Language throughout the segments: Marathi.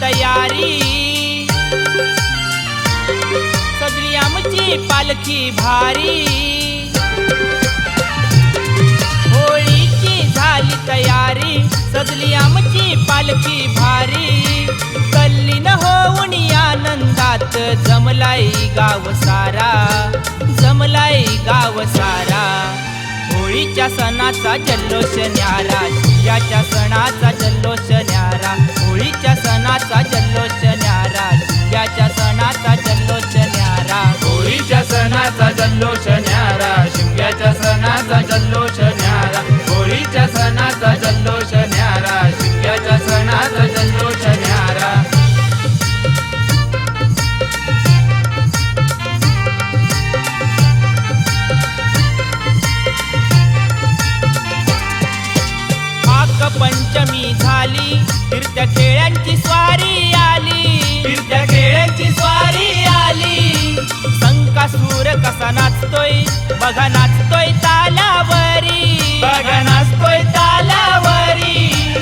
तयारी। सजली आमची पालखी भारी। होळीची झाली तयारी सजली आमची पालखी भारी। कल्ली न होऊन आनंदात जमलाई गाव सारा जमलाई गाव सारा। होळीच्या सणाचा जल्लोष न्यारा शियाच्या सणाचा जल्लोष न्यारा होळीच्या सणाचा जल्लोष झाली. फिरत्या खेळ्यांची स्वारी आली. फिरत्या खेळ्यांची स्वारी आली. संकासूर कसा नाचतोय? बघा नाचतोय तालावरी. बघा नाचतोय तालावरी.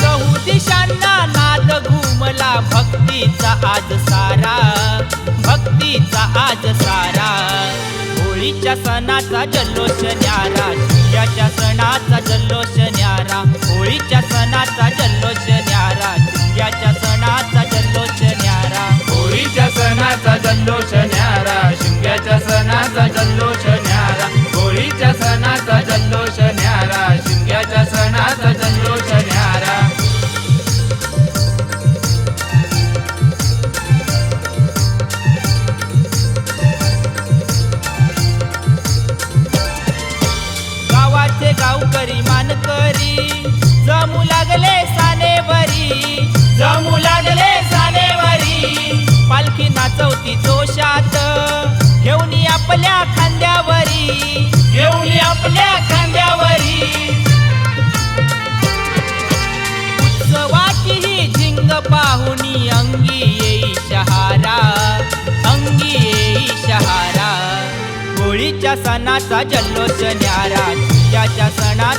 चहू दिशांना नाद घुमला भक्तीचा आज सारा. भक्तीचा आज सारा. होळीच्या सणाचा जल्लोष न्यारा शियाच्या सणाचा जल्लोष न्यारा होळीच्या सणाचा जल्लोष न्यारा शियाच्या सणाचा जल्लोष न्यारा. होळीच्या सणाचा जल्लोष गावकरी मानकरी. जमू लागले सानेवरी. जमू लागले सानेवरी. पालखी नाचवती जोशात. घेऊन आपल्या खांद्यावरी. घेऊन आपल्या खांद्यावरी. उत्सवाची ही झिंग पाहुनी अंगी येई शहारा. अंगी येई शहारा. होळीच्या सणाचा जल्लोष न्यारा. शियाच्या सणाचा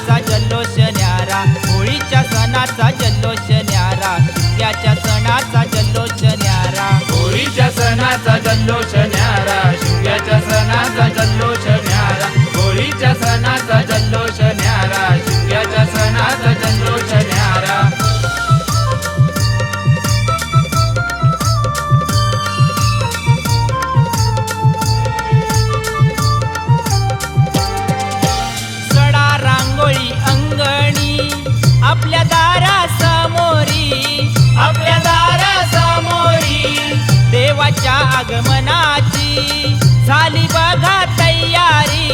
आपल्या दारा समोरी आपल्या दारासमोरी देवाच्या आगमनाची. झाली बघा तयारी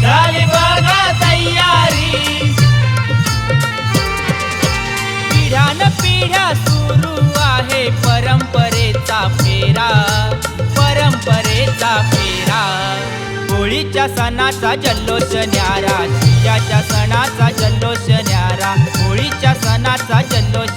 झाली बघा तयारी. पिढ्यान पिढ्या सुरू आहे परंपरेचा फेरा परंपरेचा फेरा. होळीच्या सणाचा जल्लोष न्यारा शियाच्या सणाचा जल्लोष होळीच्या सणाचा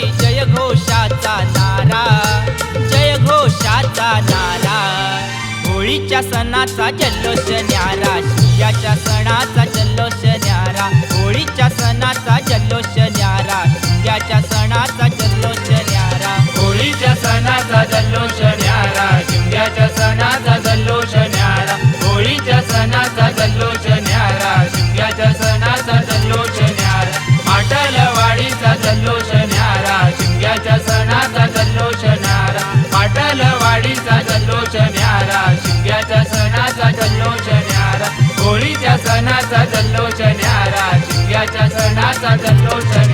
जय घोषाचा नारा जय घोषाचा नारा. होळीच्या सणाचा जल्लोष न्यारा शियाच्या सणाचा जल्लोष न्यारा. होळीच्या सणाचा जल्लोष न्यारा शियाच्या सणाचा जल्लोष न्यारा होळीच्या सणाचा जल्लोष